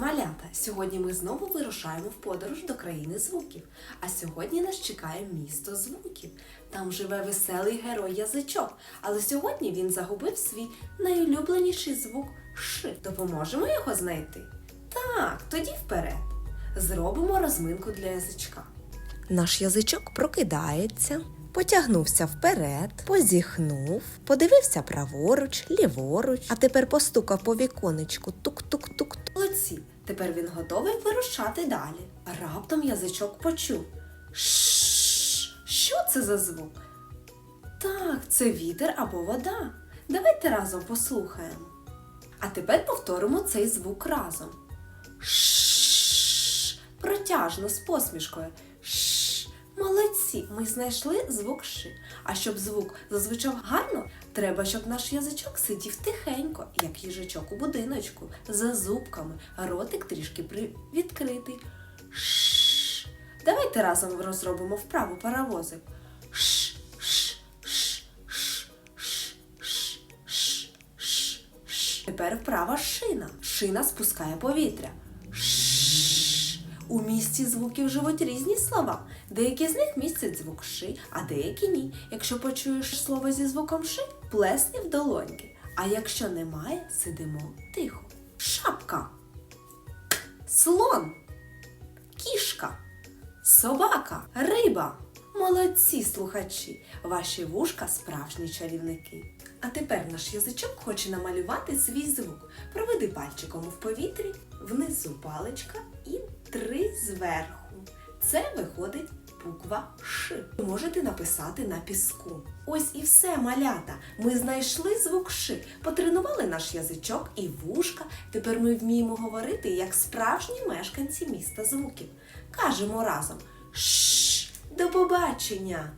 малята! Сьогодні ми знову вирушаємо в подорож до країни звуків. А сьогодні нас чекає місто звуків. Там живе веселий герой язичок, але сьогодні він загубив свій найулюбленіший звук Ш. Допоможемо його знайти? Так, тоді вперед. Зробимо розминку для язичка. Наш язичок прокидається, потягнувся вперед, позіхнув, подивився праворуч, ліворуч, а тепер постукав по віконечку тук-тук-тук. Молодці, тепер він готовий вирушати далі. Раптом язичок почув. Шш, що це за звук? Так, це вітер або вода. Давайте разом послухаємо. А тепер повторимо цей звук разом. Шш, протяжно з посмішкою. Молодці, ми знайшли звук ши. А щоб звук зазвучав гарно, треба, щоб наш язичок сидів тихенько, як їжачок у будиночку, за зубками, ротик трішки відкритий. Ш. Давайте разом розробимо вправу паровозик. Ш. Тепер вправа шина. Шина спускає повітря. Ш. У місці звуків живуть різні слова. Деякі з них містять звук ши, а деякі ні. Якщо почуєш слово зі звуком ши, плесни в долоньки. А якщо немає, сидимо тихо. Шапка. Слон. Кішка. Собака, риба. Молодці слухачі, ваші вушка справжні чарівники. А тепер наш язичок хоче намалювати свій звук. Проведи пальчиком в повітрі, внизу паличка і зверху. Це виходить буква Ш. Можете написати на піску. Ось і все, малята. Ми знайшли звук Ш, потренували наш язичок і вушка. Тепер ми вміємо говорити як справжні мешканці міста звуків. Кажемо разом Ш. до побачення!